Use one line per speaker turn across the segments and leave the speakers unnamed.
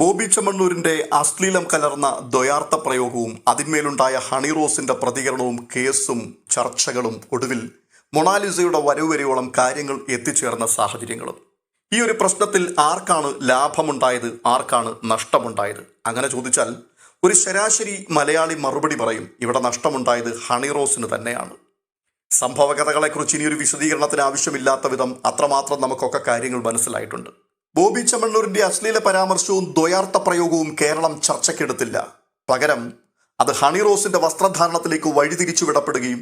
ബോബി ചെമ്മണ്ണൂരിന്റെ അശ്ലീലം കലർന്ന ദ്വയാർത്ഥ പ്രയോഗവും അതിന്മേലുണ്ടായ ഹണിറോസിന്റെ പ്രതികരണവും കേസും ചർച്ചകളും ഒടുവിൽ മൊണാലിസയുടെ വരവ് വരെയോളം കാര്യങ്ങൾ എത്തിച്ചേർന്ന സാഹചര്യങ്ങളും. ഈ ഒരു പ്രശ്നത്തിൽ ആർക്കാണ് ലാഭമുണ്ടായത് ആർക്കാണ് നഷ്ടമുണ്ടായത്? അങ്ങനെ ചോദിച്ചാൽ ഒരു ശരാശരി മലയാളി മറുപടി പറയും ഇവിടെ നഷ്ടമുണ്ടായത് ഹണി റോസിന് തന്നെയാണ്. സംഭവകഥകളെക്കുറിച്ച് ഇനിയൊരു വിശദീകരണത്തിന് ആവശ്യമില്ലാത്ത വിധം അത്രമാത്രം നമുക്കൊക്കെ കാര്യങ്ങൾ മനസ്സിലായിട്ടുണ്ട്. ബോബി ചമ്മണ്ണൂരിന്റെ അശ്ലീല പരാമർശവും ദ്വയാർത്ഥ പ്രയോഗവും കേരളം ചർച്ചയ്ക്കെടുത്തില്ല. പകരം അത് ഹണി റോസിന്റെ വസ്ത്രധാരണത്തിലേക്ക് വഴിതിരിച്ചു വിടപ്പെടുകയും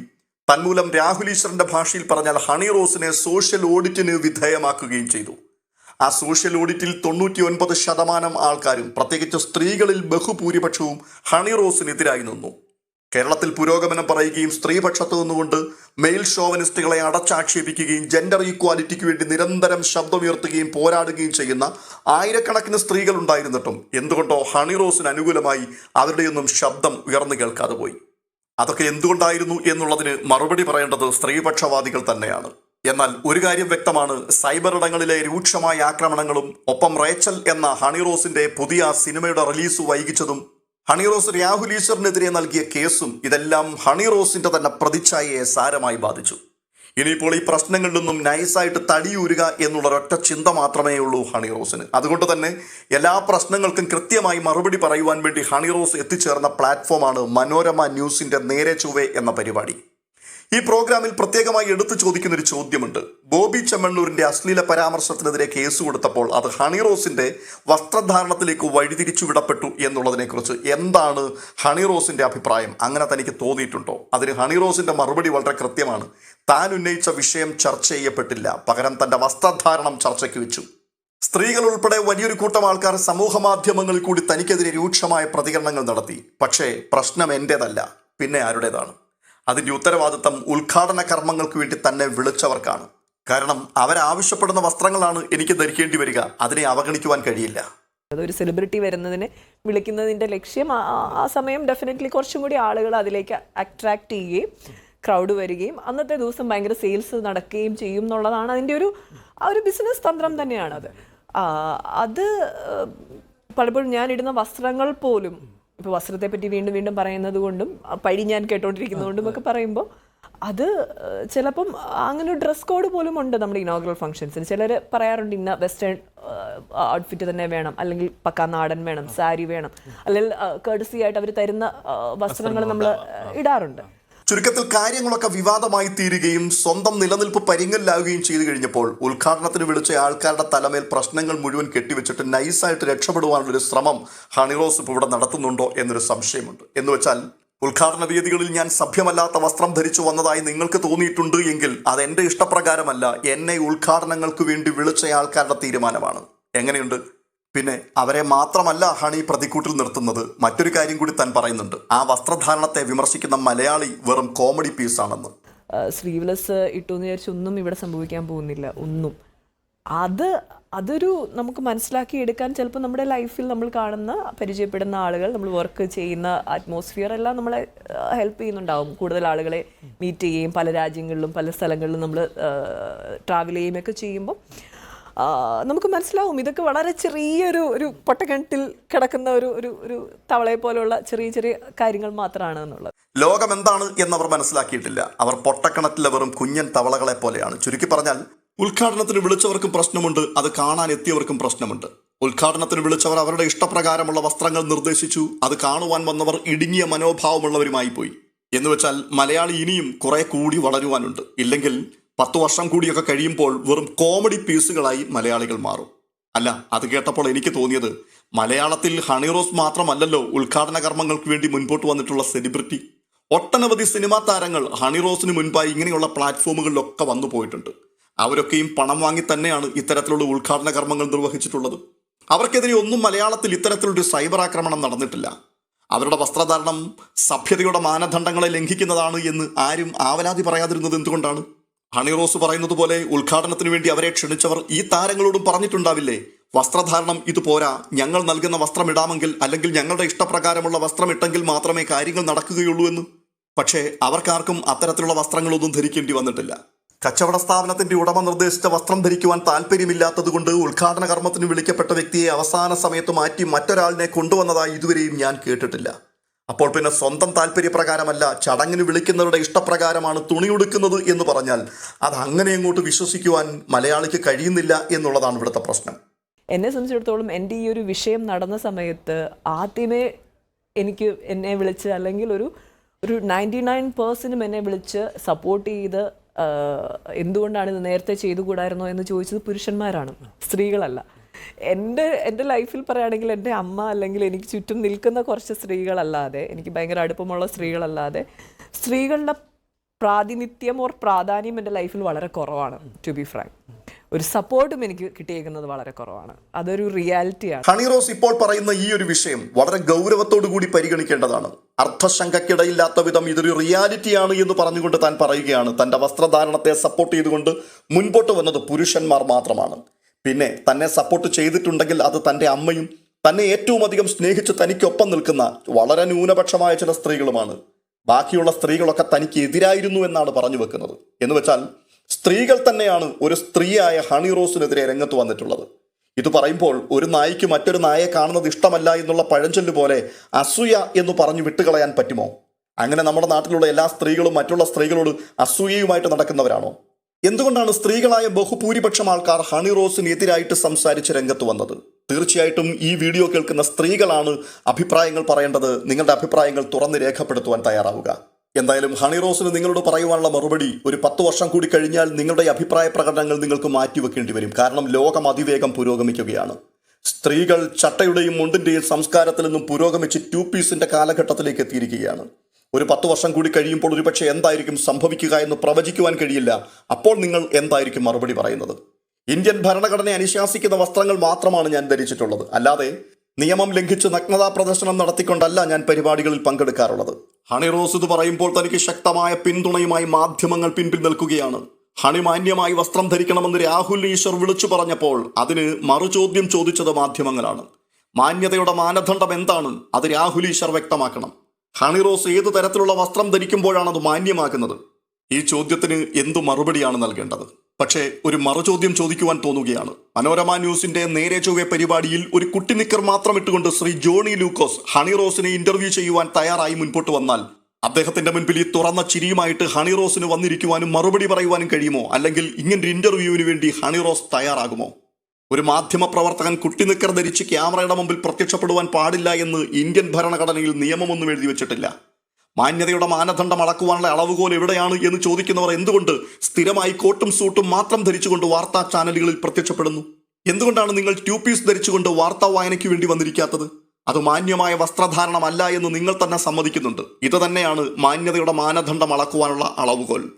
തന്മൂലം രാഹുൽ ഈശ്വറിന്റെ ഭാഷയിൽ പറഞ്ഞാൽ ഹണി റോസിനെ സോഷ്യൽ ഓഡിറ്റിന് വിധേയമാക്കുകയും ചെയ്തു. ആ സോഷ്യൽ ഓഡിറ്റിൽ തൊണ്ണൂറ്റി ഒൻപത് ശതമാനം ആൾക്കാരും പ്രത്യേകിച്ച് സ്ത്രീകളിൽ ബഹുഭൂരിപക്ഷവും ഹണി റോസിനെതിരായി നിന്നു. കേരളത്തിൽ പുരോഗമനം പറയുകയും സ്ത്രീപക്ഷത്ത് നിന്നുകൊണ്ട് മെയിൽ ഷോവനിസ്റ്റുകളെ അടച്ചാക്ഷേപിക്കുകയും ജെൻഡർ ഈക്വാലിറ്റിക്ക് വേണ്ടി നിരന്തരം ശബ്ദമുയർത്തുകയും പോരാടുകയും ചെയ്യുന്ന ആയിരക്കണക്കിന് സ്ത്രീകൾ ഉണ്ടായിരുന്നിട്ടും എന്തുകൊണ്ടോ ഹണിറോസിന് അനുകൂലമായി അവരുടെയൊന്നും ശബ്ദം ഉയർന്നു കേൾക്കാതെ പോയി. അതൊക്കെ എന്തുകൊണ്ടായിരുന്നു എന്നുള്ളതിന് മറുപടി പറയേണ്ടത് സ്ത്രീപക്ഷവാദികൾ തന്നെയാണ്. എന്നാൽ ഒരു കാര്യം വ്യക്തമാണ് സൈബർ ഇടങ്ങളിലെ രൂക്ഷമായ ആക്രമണങ്ങളും ഒപ്പം റേച്ചൽ എന്ന ഹണിറോസിന്റെ പുതിയ സിനിമയുടെ റിലീസ് വൈകിച്ചതും ഹണി റോസ് രാഹുൽ ഈശ്വറിനെതിരെ നൽകിയ കേസും ഇതെല്ലാം ഹണി റോസിന്റെ തന്നെ പ്രതിച്ഛായയെ സാരമായി ബാധിച്ചു. ഇനിയിപ്പോൾ ഈ പ്രശ്നങ്ങളിൽ നിന്നും നൈസായിട്ട് തടിയൂരുക എന്നുള്ള ഒരൊറ്റ ചിന്ത മാത്രമേ ഉള്ളൂ ഹണി റോസിന്. അതുകൊണ്ട് തന്നെ എല്ലാ പ്രശ്നങ്ങൾക്കും കൃത്യമായി മറുപടി പറയുവാൻ വേണ്ടി ഹണി റോസ് എത്തിച്ചേർന്ന പ്ലാറ്റ്ഫോമാണ് മനോരമ ന്യൂസിന്റെ നേരെ ചൊവ്വേ എന്ന പരിപാടി. ഈ പ്രോഗ്രാമിൽ പ്രത്യേകമായി എടുത്തു ചോദിക്കുന്ന ഒരു ചോദ്യമുണ്ട്. ബോബി ചെമ്മണ്ണൂരിന്റെ അശ്ലീല പരാമർശത്തിനെതിരെ കേസ് കൊടുത്തപ്പോൾ അത് ഹണിറോസിന്റെ വസ്ത്രധാരണത്തിലേക്ക് വഴിതിരിച്ചു വിടപ്പെട്ടു എന്നുള്ളതിനെക്കുറിച്ച് എന്താണ് ഹണിറോസിന്റെ അഭിപ്രായം? അങ്ങനെ തനിക്ക് തോന്നിയിട്ടുണ്ടോ? അതിന് ഹണിറോസിന്റെ മറുപടി വളരെ കൃത്യമാണ്. താൻ ഉന്നയിച്ച വിഷയം ചർച്ച ചെയ്യപ്പെട്ടില്ല. പകരം തന്റെ വസ്ത്രധാരണം ചർച്ചയ്ക്ക് വെച്ചു. സ്ത്രീകൾ ഉൾപ്പെടെ വലിയൊരു കൂട്ടം ആൾക്കാർ സമൂഹ മാധ്യമങ്ങളിൽ കൂടി തനിക്കെതിരെ രൂക്ഷമായ പ്രതികരണങ്ങൾ നടത്തി. പക്ഷേ പ്രശ്നം എന്റേതല്ല. പിന്നെ ആരുടേതാണ്? അതിന്റെ ഉത്തരവാദിത്തം ഉദ്ഘാടന കർമ്മങ്ങൾക്ക് വേണ്ടി തന്നെ വിളിച്ചവർക്കാണ്. കാരണം അവരാവശ്യപ്പെടുന്ന വസ്ത്രങ്ങളാണ് എനിക്ക് ധരിക്കേണ്ടി വരിക. അതിനെ അവഗണിക്കുവാൻ കഴിയില്ല.
അതൊരു സെലിബ്രിറ്റി വരുന്നതിന് വിളിക്കുന്നതിന്റെ ലക്ഷ്യം ആ- സമയം ഡെഫിനറ്റ്ലി കുറച്ചും കൂടി ആളുകൾ അതിലേക്ക് അട്രാക്ട് ചെയ്യുകയും ക്രൗഡ് വരികയും അന്നത്തെ ദിവസം ഭയങ്കര സെയിൽസ് നടക്കുകയും ചെയ്യും എന്നുള്ളതാണ് അതിന്റെ ഒരു ആ ഒരു ബിസിനസ് തന്ത്രം തന്നെയാണത്. അത് പലപ്പോഴും ഞാൻ ഇടുന്ന വസ്ത്രങ്ങൾ പോലും ഇപ്പോൾ വസ്ത്രത്തെ പറ്റി വീണ്ടും വീണ്ടും പറയുന്നത് കൊണ്ടും പഴി ഞാൻ കേട്ടോണ്ടിരിക്കുന്നതുകൊണ്ടും ഒക്കെ പറയുമ്പോൾ അത് ചിലപ്പം അങ്ങനെ ഒരു ഡ്രസ് കോഡ് പോലും ഉണ്ട് നമ്മുടെ ഇനോഗ്രൽ ഫംഗ്ഷൻസിന് ചിലർ പറയാറുണ്ട് ഇന്ന വെസ്റ്റേൺ ഔട്ട്ഫിറ്റ് തന്നെ വേണം അല്ലെങ്കിൽ പക്കാ നാടൻ വേണം സാരി വേണം അല്ലെങ്കിൽ കേഡസി ആയിട്ട് അവർ തരുന്ന വസ്ത്രങ്ങൾ നമ്മൾ ഇടാറുണ്ട്.
ചുരുക്കത്തിൽ കാര്യങ്ങളൊക്കെ വിവാദമായി തീരുകയും സ്വന്തം നിലനിൽപ്പ് പരിങ്ങലിലാവുകയും ചെയ്തു കഴിഞ്ഞപ്പോൾ ഉദ്ഘാടനത്തിന് വിളിച്ച ആൾക്കാരുടെ തലമേൽ പ്രശ്നങ്ങൾ മുഴുവൻ കെട്ടിവെച്ചിട്ട് നൈസായിട്ട് രക്ഷപ്പെടുവാനുള്ളൊരു ശ്രമം ഹണിറോസ് ഇപ്പോൾ ഇവിടെ നടത്തുന്നുണ്ടോ എന്നൊരു സംശയമുണ്ട്. എന്ന് വെച്ചാൽ ഉദ്ഘാടന വേദികളിൽ ഞാൻ സഭ്യമല്ലാത്ത വസ്ത്രം ധരിച്ചു വന്നതായി നിങ്ങൾക്ക് തോന്നിയിട്ടുണ്ട് എങ്കിൽ അത് എന്റെ ഇഷ്ടപ്രകാരമല്ല. എന്നെ ഉദ്ഘാടനങ്ങൾക്ക് വേണ്ടി വിളിച്ച ആൾക്കാരുടെ തീരുമാനമാണ്. എങ്ങനെയുണ്ട്? പിന്നെ അവരെ മാത്രമല്ല ഹണി പ്രതിക്കൂട്ടിൽ നിർത്തുന്നത്. മറ്റൊരു കാര്യം കൂടി താൻ പറയുന്നുണ്ട്. ആ വസ്ത്രധാരണത്തെ വിമർശിക്കുന്ന മലയാളി വെറും കോമഡി പീസ് ആണെന്ന്
സ്ലീവ്ലെസ് ഇട്ടു എന്ന് വിചാരിച്ച് ഒന്നും ഇവിടെ സംഭവിക്കാൻ പോകുന്നില്ല. ഒന്നും. അത് അതൊരു നമുക്ക് മനസ്സിലാക്കി എടുക്കാൻ ചിലപ്പോൾ നമ്മുടെ ലൈഫിൽ നമ്മൾ കാണുന്ന പരിചയപ്പെടുന്ന ആളുകൾ നമ്മൾ വർക്ക് ചെയ്യുന്ന അറ്റ്മോസ്ഫിയർ എല്ലാം നമ്മളെ ഹെൽപ്പ് ചെയ്യുന്നുണ്ടാവും. കൂടുതൽ ആളുകളെ മീറ്റ് ചെയ്യുകയും പല രാജ്യങ്ങളിലും പല സ്ഥലങ്ങളിലും നമ്മൾ ട്രാവൽ ചെയ്യുകയൊക്കെ ചെയ്യുമ്പോൾ നമുക്ക് മനസ്സിലാവും. ഇതൊക്കെ വളരെ ചെറിയൊരു ഒരു പൊട്ടക്കിണറ്റിൽ കിടക്കുന്ന ഒരു ഒരു ഒരു തവളയെ പോലെയുള്ള ചെറിയ ചെറിയ കാര്യങ്ങൾ മാത്രമാണ് എന്നുള്ളത്.
ലോകം എന്താണ് എന്നവർ മനസ്സിലാക്കിയിട്ടില്ല. അവർ പൊട്ടക്കിണറ്റിലെ വെറും കുഞ്ഞൻ തവളകളെ പോലെയാണ്. ചുരുക്കി പറഞ്ഞാൽ ഉദ്ഘാടനത്തിന് വിളിച്ചവർക്കും പ്രശ്നമുണ്ട് അത് കാണാൻ എത്തിയവർക്കും പ്രശ്നമുണ്ട്. ഉദ്ഘാടനത്തിന് വിളിച്ചവർ അവരുടെ ഇഷ്ടപ്രകാരമുള്ള വസ്ത്രങ്ങൾ നിർദ്ദേശിച്ചു അത് കാണുവാൻ വന്നവർ ഇടുങ്ങിയ മനോഭാവമുള്ളവരുമായി പോയി എന്ന് വെച്ചാൽ മലയാളി ഇനിയും കുറെ കൂടി വളരുവാനുണ്ട്. ഇല്ലെങ്കിൽ പത്ത് വർഷം കൂടിയൊക്കെ കഴിയുമ്പോൾ വെറും കോമഡി പീസുകളായി മലയാളികൾ മാറും. അല്ല അത് കേട്ടപ്പോൾ എനിക്ക് തോന്നിയത് മലയാളത്തിൽ ഹണിറോസ് മാത്രമല്ലല്ലോ ഉദ്ഘാടന കർമ്മങ്ങൾക്ക് വേണ്ടി മുൻപോട്ട് വന്നിട്ടുള്ള സെലിബ്രിറ്റി ഒട്ടനവധി സിനിമാ താരങ്ങൾ ഹണിറോസിന് മുൻപായി ഇങ്ങനെയുള്ള പ്ലാറ്റ്ഫോമുകളിലൊക്കെ വന്നു പോയിട്ടുണ്ട്. അവരൊക്കെയും പണം വാങ്ങി തന്നെയാണ് ഇത്തരത്തിലുള്ള ഉദ്ഘാടന കർമ്മങ്ങൾ നിർവഹിച്ചിട്ടുള്ളത്. അവർക്കെതിരെ ഒന്നും മലയാളത്തിൽ ഇത്തരത്തിലൊരു സൈബർ ആക്രമണം നടന്നിട്ടില്ല. അവരുടെ വസ്ത്രധാരണം സഭ്യതയുടെ മാനദണ്ഡങ്ങളെ ലംഘിക്കുന്നതാണ് എന്ന് ആരും ആവലാതി പറയാതിരുന്നത് എന്തുകൊണ്ടാണ്? ഹണി റോസ് പറയുന്നത് പോലെ ഉദ്ഘാടനത്തിന് വേണ്ടി അവരെ ക്ഷണിച്ചവർ ഈ താരങ്ങളോടും പറഞ്ഞിട്ടുണ്ടാവില്ലേ? വസ്ത്രധാരണം ഇത് പോരാ. ഞങ്ങൾ നൽകുന്ന വസ്ത്രമിടാമെങ്കിൽ അല്ലെങ്കിൽ ഞങ്ങളുടെ ഇഷ്ടപ്രകാരമുള്ള വസ്ത്രമിട്ടെങ്കിൽ മാത്രമേ കാര്യങ്ങൾ നടക്കുകയുള്ളൂ എന്ന്. പക്ഷേ അവർക്കാർക്കും അത്തരത്തിലുള്ള വസ്ത്രങ്ങളൊന്നും ധരിക്കേണ്ടി വന്നിട്ടില്ല. കച്ചവട സ്ഥാപനത്തിന്റെ ഉടമ നിർദ്ദേശിച്ച വസ്ത്രം ധരിക്കുവാൻ താല്പര്യമില്ലാത്തതുകൊണ്ട് ഉദ്ഘാടന കർമ്മത്തിന് വിളിക്കപ്പെട്ട വ്യക്തിയെ അവസാന സമയത്ത് മാറ്റി മറ്റൊരാളിനെ കൊണ്ടുവന്നതായി ഇതുവരെയും ഞാൻ കേട്ടിട്ടില്ല. അപ്പോൾ പിന്നെ സ്വന്തം താല്പര്യപ്രകാരമല്ല ചടങ്ങിന് വിളിക്കുന്നവരുടെ ഇഷ്ടപ്രകാരമാണ് തുണി ഉടുക്കുന്നത് എന്ന് പറഞ്ഞാൽ അത് അങ്ങനെ അങ്ങോട്ട് വിശ്വസിക്കുവാൻ മലയാളിക്ക് കഴിയുന്നില്ല എന്നുള്ളതാണ് ഇവിടുത്തെ പ്രശ്നം.
എന്നെ സംബന്ധിച്ചിടത്തോളം എന്റെ ഈ ഒരു വിഷയം നടന്ന സമയത്ത് ആദ്യമേ എനിക്ക് എന്നെ വിളിച്ച് അല്ലെങ്കിൽ ഒരു ഒരു നയന്റി നയൻ പേഴ്സനും എന്നെ വിളിച്ച് സപ്പോർട്ട് ചെയ്ത് എന്തുകൊണ്ടാണ് ഇത് നേരത്തെ ചെയ്തുകൂടായിരുന്നോ എന്ന് ചോദിച്ചത് പുരുഷന്മാരാണ് സ്ത്രീകളല്ല. എന്റെ എന്റെ ലൈഫിൽ പറയുകയാണെങ്കിൽ എന്റെ അമ്മ അല്ലെങ്കിൽ എനിക്ക് ചുറ്റും നിൽക്കുന്ന കുറച്ച് സ്ത്രീകളല്ലാതെ എനിക്ക് ഭയങ്കര അടുപ്പമുള്ള സ്ത്രീകളല്ലാതെ സ്ത്രീകളുടെ പ്രാതിനിധ്യം ഓർ പ്രാധാന്യം എന്റെ ലൈഫിൽ വളരെ കുറവാണ് ടു ബി ഫ്രാങ്ക് ഒരു സപ്പോർട്ടും എനിക്ക് കിട്ടിയേക്കുന്നത് വളരെ കുറവാണ്. അതൊരു റിയാലിറ്റിയാണ്
ഹണി റോസ് ഇപ്പോൾ പറയുന്ന ഈ ഒരു വിഷയം വളരെ ഗൗരവത്തോടു കൂടി പരിഗണിക്കേണ്ടതാണ്. അർത്ഥശങ്കയ്ക്കിടയില്ലാത്ത വിധം ഇതൊരു റിയാലിറ്റിയാണ് എന്ന് പറഞ്ഞുകൊണ്ട് താൻ പറയുകയാണ്. തന്റെ വസ്ത്രധാരണത്തെ സപ്പോർട്ട് ചെയ്തുകൊണ്ട് മുൻപോട്ട് വന്നത് പുരുഷന്മാർ മാത്രമാണ്. പിന്നെ തന്നെ സപ്പോർട്ട് ചെയ്തിട്ടുണ്ടെങ്കിൽ അത് തന്റെ അമ്മയും തന്നെ ഏറ്റവും അധികം സ്നേഹിച്ച് തനിക്കൊപ്പം നിൽക്കുന്ന വളരെ ന്യൂനപക്ഷമായ ചില സ്ത്രീകളുമാണ്. ബാക്കിയുള്ള സ്ത്രീകളൊക്കെ തനിക്ക് എതിരായിരുന്നു എന്നാണ് പറഞ്ഞു വെക്കുന്നത്. എന്ന് വെച്ചാൽ സ്ത്രീകൾ തന്നെയാണ് ഒരു സ്ത്രീയായ ഹണി റോസിനെതിരെ രംഗത്ത് വന്നിട്ടുള്ളത്. ഇത് പറയുമ്പോൾ ഒരു നായിക്ക് മറ്റൊരു നായെ കാണുന്നത് ഇഷ്ടമല്ല എന്നുള്ള പഴഞ്ചൊല്ല് പോലെ അസൂയ എന്ന് പറഞ്ഞു വിട്ടുകളയാൻ പറ്റുമോ? അങ്ങനെ നമ്മുടെ നാട്ടിലുള്ള എല്ലാ സ്ത്രീകളും മറ്റുള്ള സ്ത്രീകളോട് അസൂയയുമായിട്ട് നടക്കുന്നവരാണോ? എന്തുകൊണ്ടാണ് സ്ത്രീകളായ ബഹുഭൂരിപക്ഷം ആൾക്കാർ ഹണി റോസിനെതിരായിട്ട് സംസാരിച്ച് രംഗത്ത് വന്നത്? തീർച്ചയായിട്ടും ഈ വീഡിയോ കേൾക്കുന്ന സ്ത്രീകളാണ് അഭിപ്രായങ്ങൾ പറയേണ്ടത്. നിങ്ങളുടെ അഭിപ്രായങ്ങൾ തുറന്ന് രേഖപ്പെടുത്തുവാൻ തയ്യാറാവുക. എന്തായാലും ഹണി റോസിന് നിങ്ങളോട് പറയുവാനുള്ള മറുപടി ഒരു പത്ത് വർഷം കൂടി കഴിഞ്ഞാൽ നിങ്ങളുടെ അഭിപ്രായ പ്രകടനങ്ങൾ നിങ്ങൾക്ക് മാറ്റിവെക്കേണ്ടി വരും. കാരണം ലോകം അതിവേഗം പുരോഗമിക്കുകയാണ്. സ്ത്രീകൾ ചട്ടയുടെയും മുണ്ടിന്റെയും സംസ്കാരത്തിൽ നിന്നും പുരോഗമിച്ച് ടു പീസിന്റെ കാലഘട്ടത്തിലേക്ക് എത്തിയിരിക്കുകയാണ്. ഒരു പത്ത് വർഷം കൂടി കഴിയുമ്പോൾ ഒരുപക്ഷെ എന്തായിരിക്കും സംഭവിക്കുക എന്ന് പ്രവചിക്കുവാൻ കഴിയില്ല. അപ്പോൾ നിങ്ങൾ എന്തായിരിക്കും മറുപടി പറയുന്നത്? ഇന്ത്യൻ ഭരണഘടനയെ അനുശാസിക്കുന്ന വസ്ത്രങ്ങൾ മാത്രമാണ് ഞാൻ ധരിച്ചിട്ടുള്ളത്. അല്ലാതെ നിയമം ലംഘിച്ച് നഗ്നതാ പ്രദർശനം നടത്തിക്കൊണ്ടല്ല ഞാൻ പരിപാടികളിൽ പങ്കെടുക്കാറുള്ളത്. ഹണി റോസ് ഇത് പറയുമ്പോൾ തനിക്ക് ശക്തമായ പിന്തുണയുമായി മാധ്യമങ്ങൾ പിൻപിൽ നിൽക്കുകയാണ്. ഹണി മാന്യമായി വസ്ത്രം ധരിക്കണമെന്ന് രാഹുൽ ഈശ്വർ വിളിച്ചു പറഞ്ഞപ്പോൾ അതിന് മറുചോദ്യം ചോദിച്ചത് മാധ്യമങ്ങളാണ്. മാന്യതയുടെ മാനദണ്ഡം എന്താണ്? അത് രാഹുൽ ഈശ്വർ വ്യക്തമാക്കണം. ഹണി റോസ് ഏത് തരത്തിലുള്ള വസ്ത്രം ധരിക്കുമ്പോഴാണ് അത് മാന്യമാക്കുന്നത്? ഈ ചോദ്യത്തിന് എന്തു മറുപടിയാണ് നൽകേണ്ടത്? പക്ഷേ ഒരു മറുചോദ്യം ചോദിക്കുവാൻ തോന്നുകയാണ്. മനോരമ ന്യൂസിന്റെ നേരെ ചൊവ്വെ പരിപാടിയിൽ ഒരു കുട്ടി നിക്കർ മാത്രം ഇട്ടുകൊണ്ട് ശ്രീ ജോണി ലൂക്കോസ് ഹണിറോസിനെ ഇന്റർവ്യൂ ചെയ്യുവാൻ തയ്യാറായി മുൻപോട്ട് വന്നാൽ അദ്ദേഹത്തിന്റെ മുൻപിൽ ഈ തുറന്ന ചിരിയുമായിട്ട് ഹണി റോസിന് വന്നിരിക്കുവാനും മറുപടി പറയുവാനും കഴിയുമോ? അല്ലെങ്കിൽ ഇങ്ങനൊരു ഇന്റർവ്യൂവിന് വേണ്ടി ഹണിറോസ് തയ്യാറാകുമോ? ഒരു മാധ്യമ പ്രവർത്തകൻ കുട്ടി നിക്കർ ധരിച്ച് ക്യാമറയുടെ മുമ്പിൽ പ്രത്യക്ഷപ്പെടുവാൻ പാടില്ല എന്ന് ഇന്ത്യൻ ഭരണഘടനയിൽ നിയമമൊന്നും എഴുതി വെച്ചിട്ടില്ല. മാന്യതയുടെ മാനദണ്ഡം അളക്കുവാനുള്ള അളവുകോൽ എവിടെയാണ് എന്ന് ചോദിക്കുന്നവർ എന്തുകൊണ്ട് സ്ഥിരമായി കോട്ടും സൂട്ടും മാത്രം ധരിച്ചുകൊണ്ട് വാർത്താ ചാനലുകളിൽ പ്രത്യക്ഷപ്പെടുന്നു? എന്തുകൊണ്ടാണ് നിങ്ങൾ ട്യൂപ്പീസ് പീസ് ധരിച്ചുകൊണ്ട് വാർത്താ വായനയ്ക്ക് വേണ്ടി വന്നിരിക്കാത്തത്? അത് മാന്യമായ വസ്ത്രധാരണമല്ല എന്ന് നിങ്ങൾ തന്നെ സമ്മതിക്കുന്നുണ്ട്. ഇത് തന്നെയാണ് മാന്യതയുടെ മാനദണ്ഡം അളക്കുവാനുള്ള അളവുകോൽ.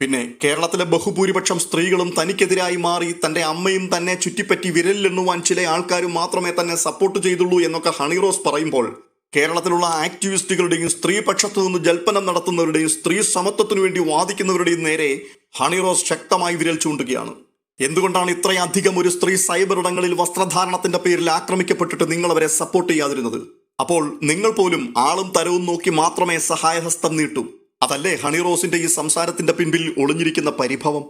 പിന്നെ കേരളത്തിലെ ബഹുഭൂരിപക്ഷം സ്ത്രീകളും തനിക്കെതിരായി മാറി തന്റെ അമ്മയും തന്നെ ചുറ്റിപ്പറ്റി വിരലിലെണ്ണുവാൻ ചില ആൾക്കാരും മാത്രമേ തന്നെ സപ്പോർട്ട് ചെയ്തുള്ളൂ എന്നൊക്കെ ഹണിറോസ് പറയുമ്പോൾ കേരളത്തിലുള്ള ആക്ടിവിസ്റ്റുകളുടെയും സ്ത്രീപക്ഷത്തു നിന്ന് ജൽപ്പനം നടത്തുന്നവരുടെയും സ്ത്രീ സമത്വത്തിനു വേണ്ടി വാദിക്കുന്നവരുടെയും നേരെ ഹണിറോസ് ശക്തമായി വിരൽ ചൂണ്ടുകയാണ്. എന്തുകൊണ്ടാണ് ഇത്രയധികം ഒരു സ്ത്രീ സൈബർ ഇടങ്ങളിൽ വസ്ത്രധാരണത്തിന്റെ പേരിൽ ആക്രമിക്കപ്പെട്ടിട്ട് നിങ്ങൾ അവരെ സപ്പോർട്ട് ചെയ്യാതിരുന്നത്? അപ്പോൾ നിങ്ങൾ പോലും ആളും തരവും നോക്കി മാത്രമേ സഹായഹസ്തം നീട്ടൂ. അതല്ലേ ഹണിറോസിന്റെ ഈ സംസാരത്തിന്റെ പിൻപിൽ ഒളിഞ്ഞിരിക്കുന്ന പരിഭവം?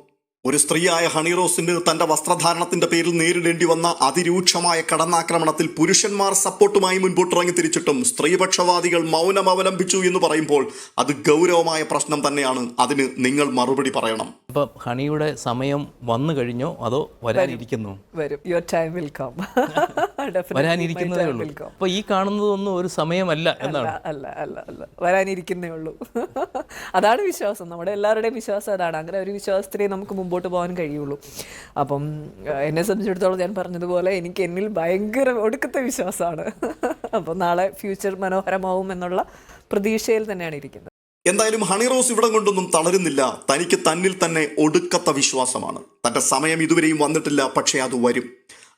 ഒരു സ്ത്രീയായ ഹണിറോസിന് തന്റെ വസ്ത്രധാരണത്തിന്റെ പേരിൽ നേരിടേണ്ടി വന്ന അതിരൂക്ഷമായ കടന്നാക്രമണത്തിൽ പുരുഷന്മാർ സപ്പോർട്ടുമായി മുൻപോട്ടിറങ്ങി തിരിച്ചിട്ടും സ്ത്രീപക്ഷവാദികൾ മൗനം അവലംബിച്ചു എന്ന് പറയുമ്പോൾ അത് ഗൗരവമായ പ്രശ്നം തന്നെയാണ്. അതിന് നിങ്ങൾ മറുപടി പറയണം.
അപ്പൊ ഹണിയുടെ സമയം വന്നു കഴിഞ്ഞോ? അതോ വരാനിരിക്കുന്നു?
വരും. യുവർ ടൈം വിൽ കം
വരാനിരിക്കുന്നതേ ഉള്ളൂ. അപ്പോൾ ഈ കാണുന്നതൊന്നും ഒരു സമയമല്ല എന്നാണ്.
അല്ല അല്ല അല്ല. വരാനിരിക്കുന്നേ ഉള്ളൂ. അതാണ് വിശ്വാസം. നമ്മുടെ എല്ലാവരുടെയും വിശ്വാസം അതാണ്. അങ്ങനെ ഒരു വിശ്വാസത്തിലേ നമുക്ക് മുമ്പോട്ട് പോകാൻ കഴിയുള്ളൂ. അപ്പം എന്നെ സംബന്ധിച്ചിടത്തോളം ഞാൻ പറഞ്ഞതുപോലെ എനിക്ക് എന്നിൽ ഭയങ്കര ഒടുക്കത്തെ വിശ്വാസമാണ്. അപ്പം നാളെ ഫ്യൂച്ചർ മനോഹരമാവും എന്നുള്ള പ്രതീക്ഷയിൽ തന്നെയാണ് ഇരിക്കുന്നത്.
എന്തായാലും ഹണിറോസ് ഇവിടം കൊണ്ടൊന്നും തളരുന്നില്ല. തനിക്ക് തന്നിൽ തന്നെ ഒടുക്കത്ത വിശ്വാസമാണ്. തന്റെ സമയം ഇതുവരെയും വന്നിട്ടില്ല പക്ഷേ അത് വരും.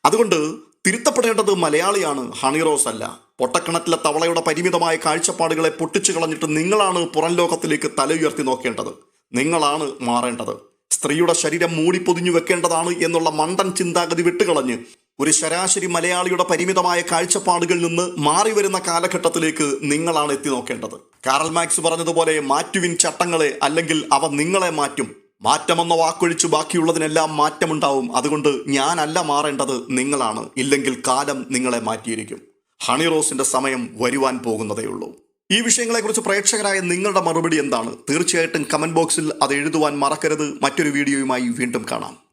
അതുകൊണ്ട് തിരുത്തപ്പെടേണ്ടത് മലയാളിയാണ് ഹണിറോസ് അല്ല. പൊട്ടക്കിണറ്റിലെ തവളയുടെ പരിമിതമായ കാഴ്ചപ്പാടുകളെ പൊട്ടിച്ചു കളഞ്ഞിട്ട് നിങ്ങളാണ് പുറം ലോകത്തിലേക്ക് തല ഉയർത്തി നോക്കേണ്ടത്. നിങ്ങളാണ് മാറേണ്ടത്. സ്ത്രീയുടെ ശരീരം മൂടി പൊതിഞ്ഞു വെക്കേണ്ടതാണ് എന്നുള്ള മണ്ടൻ ചിന്താഗതി വിട്ടുകളഞ്ഞ് ഒരു ശരാശരി മലയാളിയുടെ പരിമിതമായ കാഴ്ചപ്പാടുകളിൽ നിന്ന് മാറി വരുന്ന കാലഘട്ടത്തിലേക്ക് നിങ്ങളാണ് എത്തി നോക്കേണ്ടത്. കാറൽ മാക്സ് പറഞ്ഞതുപോലെ മാറ്റുവിൻ ചട്ടങ്ങളെ അല്ലെങ്കിൽ അവ നിങ്ങളെ മാറ്റും. മാറ്റമെന്ന വാക്കൊഴിച്ച് ബാക്കിയുള്ളതിനെല്ലാം മാറ്റമുണ്ടാവും. അതുകൊണ്ട് ഞാനല്ല മാറേണ്ടത് നിങ്ങളാണ്. ഇല്ലെങ്കിൽ കാലം നിങ്ങളെ മാറ്റിയിരിക്കും. ഹണി റോസിന്റെ സമയം വരുവാൻ പോകുന്നതേയുള്ളൂ ഈ വിഷയങ്ങളെക്കുറിച്ച് പ്രേക്ഷകരായ നിങ്ങളുടെ മറുപടി എന്താണ്? തീർച്ചയായിട്ടും കമന്റ് ബോക്സിൽ അത് എഴുതുവാൻ മറക്കരുത്. മറ്റൊരു വീഡിയോയുമായി വീണ്ടും കാണാം.